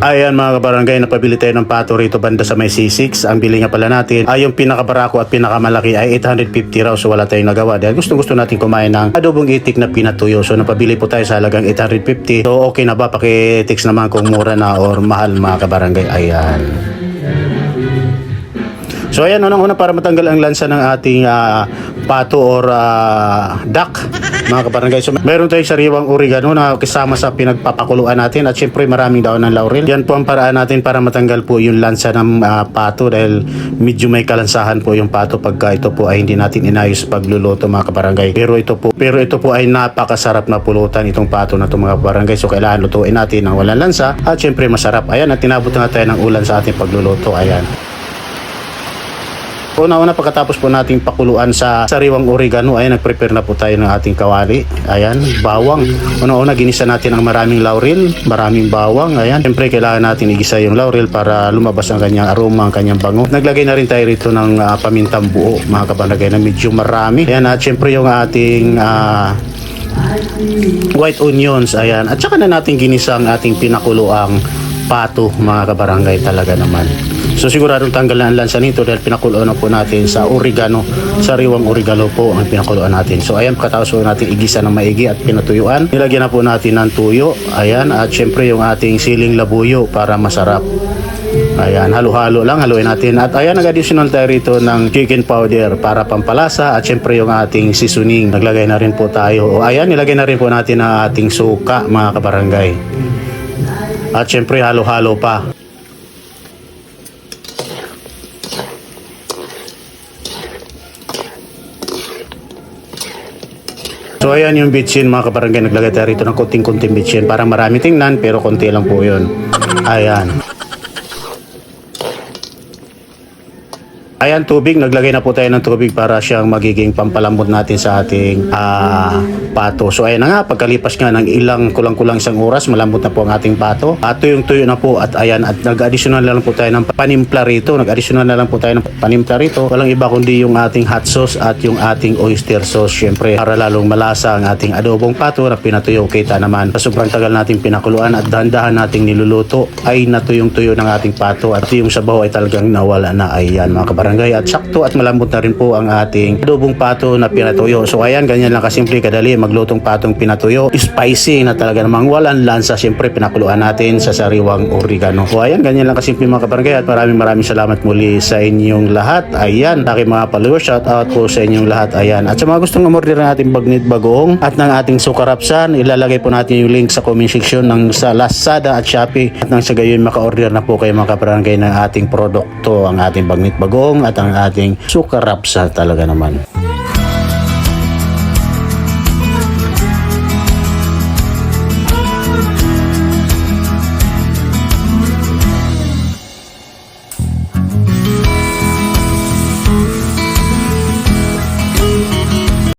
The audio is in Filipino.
Ayan mga kabarangay, napabili tayo ng pato rito banda sa may C6. Ang bili nga pala natin ay yung pinakabarako at pinakamalaki ay 850 raw so wala tayong nagawa. Dahil gusto gusto natin kumain ng adobong itik na pinatuyo. So napabili po tayo sa halagang 850. So okay na ba? Pakitext naman kung mura na or mahal mga kabarangay. Ayan. So ayan, unang-una para matanggal ang lansa ng ating ah, pato or ah, duck, mga kabarangay. So meron tayong sariwang oregano na kasama sa pinagpapakuluan natin at syempre maraming daon ng laurel. Yan po ang paraan natin para matanggal po yung lansa ng ah, pato dahil medyo may kalansahan po yung pato pagka ito po ay hindi natin inayos pagluluto mga kabarangay. Pero ito po, pero ito po ay napakasarap na pulutan itong pato na ito mga kabarangay. So kailangan lutuin natin ng walang lansa at syempre masarap. Ayan, at tinabot na tayo ng ulan sa ating pagluluto. Ayan. Una-una pagkatapos po nating pakuluan sa sariwang oregano, ay nagprepare na po tayo ng ating kawali. Ayan, bawang. Una-una ginisa natin ang maraming laurel, maraming bawang. Ayan, siyempre kailangan natin igisa yung laurel para lumabas ang kanyang aroma, ang kanyang bango. Naglagay na rin tayo rito ng ah, pamintang buo, mga kabarangay, na medyo marami. Ayan, at siyempre yung ating ah, white onions, ayan. At saka na natin ginisa ang ating pinakuloang pato, mga kabarangay talaga naman. So siguradong tanggal na ang lansa nito dahil pinakuloan na po natin sa oregano, sariwang oregano po ang pinakuluan natin. So ayan, pagkatapos po natin igisa ng maigi at pinatuyuan, nilagyan na po natin ng tuyo, ayan, at syempre yung ating siling labuyo para masarap. Ayan, halo-halo lang, haluin natin. At ayan, nag-additional tayo rito ng chicken powder para pampalasa at syempre yung ating seasoning. Naglagay na rin po tayo. O ayan, nilagay na rin po natin ang ating suka, mga kabarangay. At syempre, halo-halo pa. So ayan yung bitchin mga kabarangay, naglagay tayo rito ng konting-konting bitchin. Parang marami tingnan pero konti lang po yun. Ayan. Ayan, tubig. Naglagay na po tayo ng tubig para siyang magiging pampalambot natin sa ating ah, pato. So ayan na nga, pagkalipas nga ng ilang kulang-kulang isang oras, malambot na po ang ating pato. At tuyong-tuyo na po at ayan, at nag-additional na lang po tayo ng panimpla rito. Nag-additional na lang po tayo ng panimpla rito. Walang iba kundi yung ating hot sauce at yung ating oyster sauce. Siyempre, para lalong malasa ang ating adobong pato na pinatuyo. Kita naman, sa sobrang tagal nating pinakuluan at dahan-dahan nating niluluto, ay natuyong-tuyo ng ating pato at yung sabaw ay talagang nawala na. Ayan mga kabarangay. At sakto at malambot na rin po ang ating adobong pato na pinatuyo. So ayan, ganyan lang kasimple kadali maglutong patong pinatuyo. Spicy na talaga namang walang lansa. Siyempre, pinakuluan natin sa sariwang oregano. So ayan, ganyan lang kasimple mga kabarangay at maraming maraming salamat muli sa inyong lahat. Ayan, aking mga followers, shout out po sa inyong lahat. Ayan. At sa mga gustong umorder ng ating bagnit bagoong at ng ating sukarapsan, ilalagay po natin yung link sa comment section ng sa Lazada at Shopee at nang sa gayon maka-order na po kayo mga kabarangay ng ating produkto, ang ating bagnit bagoong at ang ating sukarapsa talaga naman.